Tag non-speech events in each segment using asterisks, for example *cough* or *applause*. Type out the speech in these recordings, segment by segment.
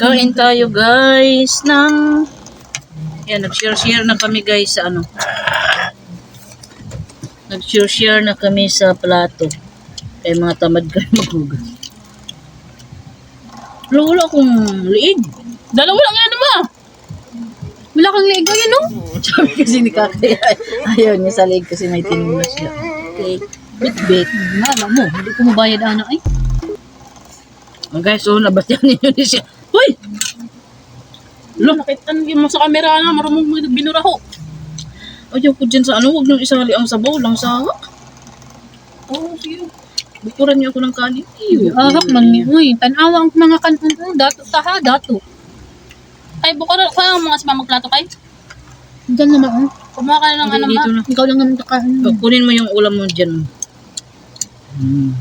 Kain tayo guys ng... Yan, nag-share-share na kami guys sa ano. Nag-share-share na kami sa plato. Kaya mga tamad kami maghugas. Wala, wala akong liig. Dalawa lang yan naman. Wala kang liig. Ayun, no? *laughs* Sabi kasi ni Kakay, ayaw niya sa liig kasi may tinula siya. Okay. Bit-bit. Mala mo, hindi ko mabayad anak eh. Oh, guys, oh, nabatyan *laughs* ninyo ni siya. Hoy! Lo, nakita mo sa camera na, marunong mo binura ho. Ayaw ko dyan sa ano, huwag niyong isali ang sabaw lang sa hawak. Oo, oh, sige. Bukuran niyo ako ng kanin. Iyo. Ahak man ni. Uy, tanawa ang mga kanon. Oh, dato sa ha, dato. Ay, buka ko yung mga sa magplato kay. Diyan naman, oh. Kumuha ka na ng ano na. Ikaw lang naman kakain. Oh, kunin mo yung ulam mo dyan. Hmm.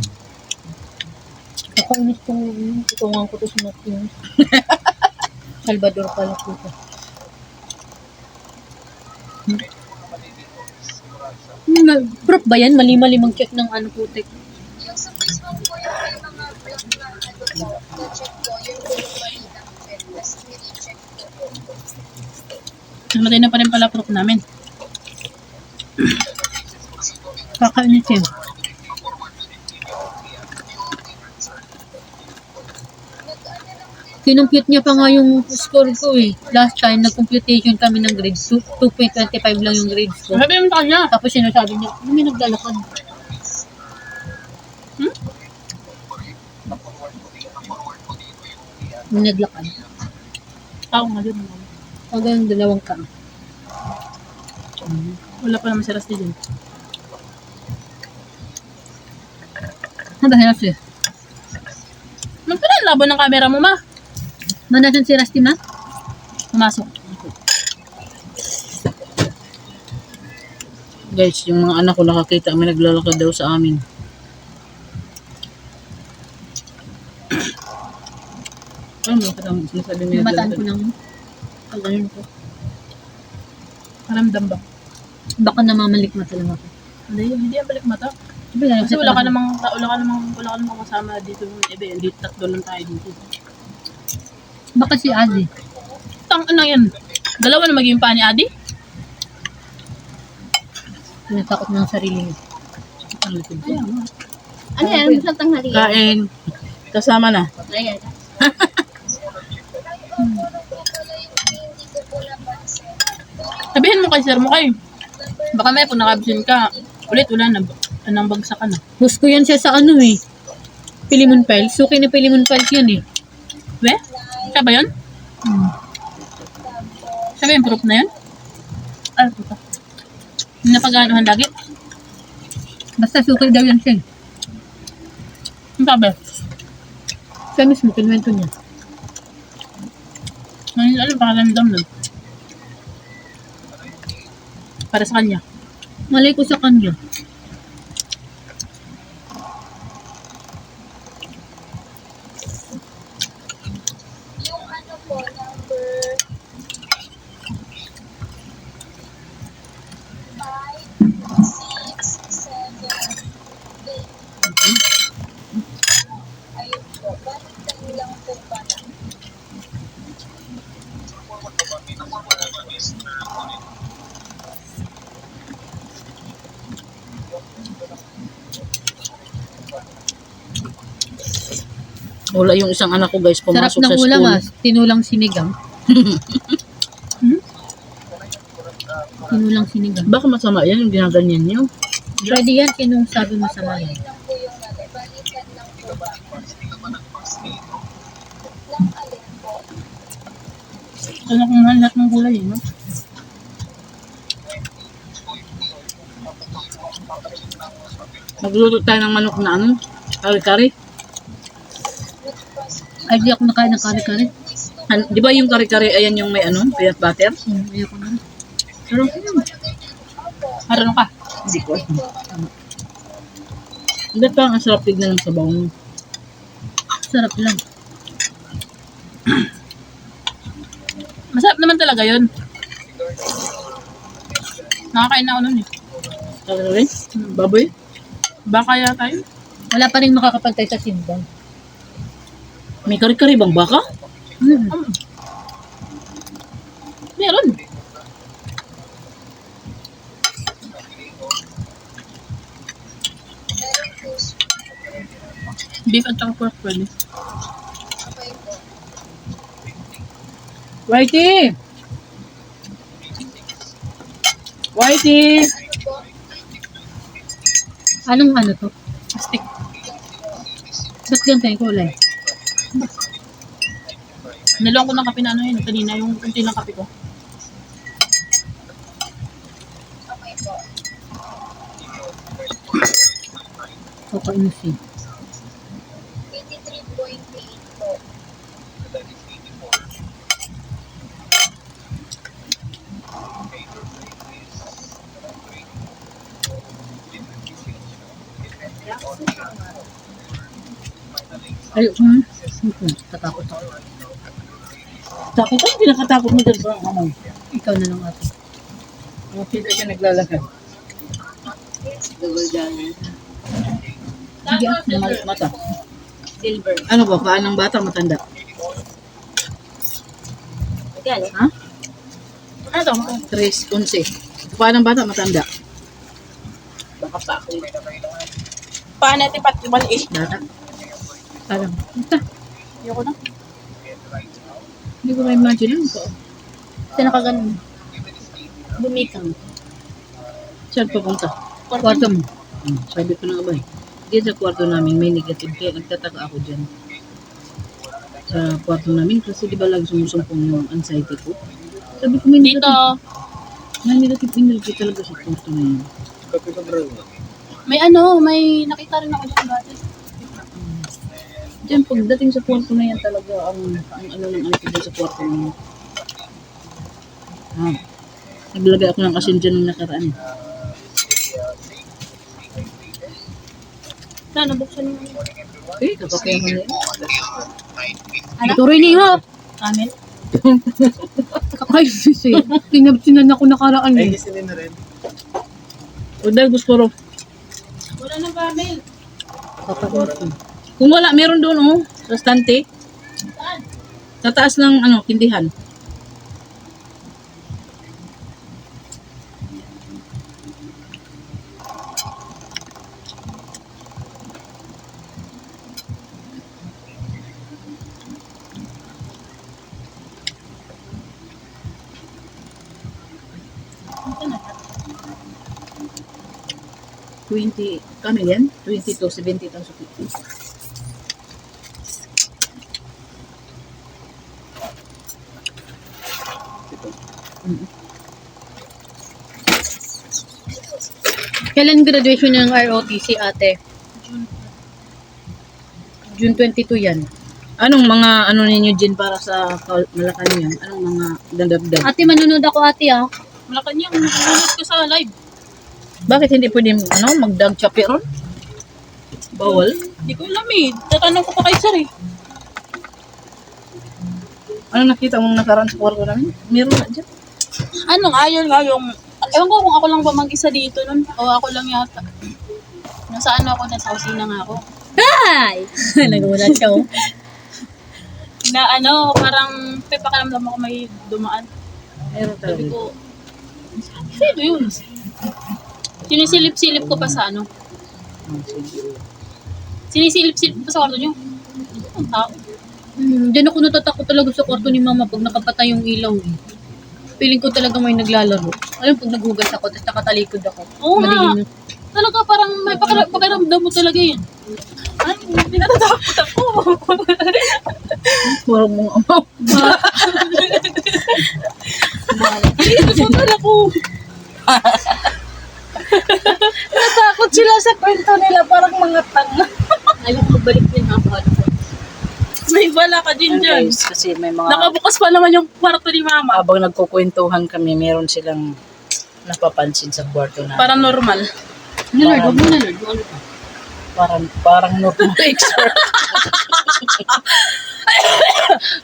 Kakainis ko. Tutungan ko to sa natin. *laughs* Salvador pala ko ito. Hmm, proof ba yan? Mali-mali mag-check ng ano putik. Yung sa Facebook po yung may mga vlog na ano po, na-check po, yung po mali ng web. Tapos nire-check po. Namatay na pa rin pala proof namin. *clears throat* Kakainis yan. Kinumpute niya pa nga yung score ko eh. Last time, nag-computation kami ng grades. 2.25 lang yung grades ko. Sabi mo sa kanya. Tapos sinasabi niya, ano may naglalakad? Hmm? May naglakad. Tao nga yun. Hanggang dalawang ka. Wala pa naman si Rusty dun. Ano ba Rusty? Magpala ang laban ng camera mo ma. Manasan si Rusty ma? Pumasok. Guys, yung mga anak ko nakakita kami naglalakad daw sa amin. Ano ba katang sinasabi mo Namataan ko naglalakad? ng kagayon ko. Maramdam ba? Baka namamalik mata lang ako. Hindi, hindi ang balik mata. Lang, Kasi wala ka namang, wala ka namang, wala ka namang kasama dito. Ebe, hindi tatlo lang tayo dito. Baka si Adi. Tang, ano yan? Dalawa na maging pa ni Adi? Tinatakot ng sarili niya. Ang likod ko. Nga. Ano yan? Sa tanghali. Kain. Kasama na. Ayan. *laughs* Sabihin mo kay sir mo kay. Baka may kung nakabisin ka. Ulit, wala na. Anong bagsak ka na. Gusto yan siya sa ano eh. Pilimon Files. Suki na Pilimon Files yan eh. We? Siya ba yun? Hmm. Siya ba yung proof na yun? Ah, puta. Napag-aanohan lagi? Basta suki daw yan siya. eh. Ang sabi? Siya mismo, kinwento niya. Ngayon, ano pa random nun? Para sa kanya. Malay ko sa kanya. Yung ano po, number five, six, seven, eight. Ayun po. Balikan lang po pala. Wala yung isang anak ko guys Sarap pumasok ng sa ulam school. ah. Tinulang sinigang. *laughs* Tinulang sinigang. Baka masama yan yung ginaganyan niyo. Pwede yan, kinong sabi mo sa mga. lang po yung ano, balikan lang po ba? Lang alin po. Ano kung mahal lahat ng gulay, eh, no? Magluto tayo ng manok na ano? Kari-kari. Ay, di ako nakain ng kare-kare. An- di ba yung kari-kari ayan yung may ano? Peanut butter? Hmm, ayoko na. Pero Marunong ka. hindi ko. Hindi pa ang sarap tignan ng sabaw mo. Sarap lang. *clears throat* Masarap naman talaga yun. Nakakain na ako nun eh. Ano rin? Baboy? Baka yata yun. Wala pa rin makakapantay sa simbang. May kari-kari bang baka? Mm. Meron. Beef at saka pork pwede. Whitey! Whitey! Anong ano to? Stick. Ba't ganito yung kulay? Nilong ko ng kape na ano yun. Kanina yung kunti ng kape ko. Kakainis eh. 83.8 po. Ay, hmm. Tatakot ako. Takot ka? Hindi nakatakot mo dyan sa amoy. Ikaw na lang ate. Ang kita siya naglalakad. Sige, ah. Mata. mata. Silver. Ano ba? Paan ng bata matanda? Magkano? Ha? Ano to? Tres, onse. Paan ng bata matanda? Baka pa ako. Paano natin pati maliit? Bata. Parang, basta. Ayoko na. Hindi ko ma-imagine lang ko. Basta nakaganon. Bumikang. Saan papunta? Kwarto mo. Hmm, sabi ko na abay. Diyan sa kwarto namin may negative kaya nagtataka ako dyan. Sa kwarto namin kasi di ba lagi sumusumpong yung anxiety ko. Sabi ko may Dito, negative, may negative energy talaga sa kwarto na yun. may ano, may nakita rin ako dyan dati. Diyan pagdating sa kwarto na yan talaga ang, ang ano ng ano ko dyan sa kwarto na yun. Ah, naglagay ako ng asin dyan nung nakaraan. Sana, buksan mo. Eh, kapakaya mo na yun. Ano? Tuloy na yun. Amin? Kakainis eh. Tinabsinan ako nakaraan eh. O dahil gusto ro. Wala na ba, Mel? Eh. Kung wala, meron doon oh, sa stante. Sa taas ng ano, tindihan. Twenty, kano yan? Twenty to seventy thousand. Kailan graduation ng ROTC ate? June 22 yan. Anong mga ano ninyo dyan para sa Malacanang? Anong mga dadabdab? Ate, manunod ako ate ah. Malacanang, nanonood ko sa live. Bakit hindi pwede ano, magdag chaperon? Bawal? Hindi ko alam eh. Tatanong ko pa kay sir eh. Ano nakita mong nakaraan sa kwarto namin? Meron na dyan. Ano nga, yun nga yung... Ewan ko kung ako lang ba mag-isa dito nun. O ako lang yata. Nasa ano ako, nasa kusina nga ako. Hi! *laughs* Nagulat siya oh. *laughs* Na ano, parang pipakalamdam ako may dumaan. Meron Sabi talaga. ko, sino yun? Sinisilip-silip ko pa sa ano. Sinisilip-silip ko pa sa kwarto niyo. Ang tao. Hmm, Diyan ako natatakot talaga sa kwarto ni mama pag nakapatay yung ilaw eh. Feeling ko talaga may naglalaro. Alam pag naghugas ako, tapos nakatalikod ako. Oo nga. Madilim. Talaga parang may pakara- pakiramdam mo talaga yun. Ay, pinatatakot ako. Parang mga amaw. Nasakal ako. Natakot sila sa kwento nila. Parang mga tanga. Ayaw magbalik din ha. Bahala ko. *laughs* May bala ka din dyan. Guys, kasi may mga... Nakabukas pa naman yung kwarto ni mama. Habang nagkukwentuhan kami, meron silang napapansin sa kwarto na. Parang normal. Ano Lord, huwag mo na Lord. Ano pa? Parang, parang normal *laughs* expert.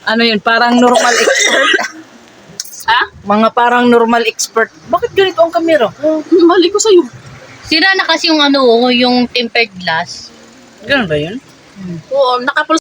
ano yun? Parang normal expert. Ha? Mga parang normal expert. Bakit ganito ang kamera? Mali ko sa'yo. Sira na kasi yung ano, yung tempered glass. Ganun ba yun? Oo, nakapul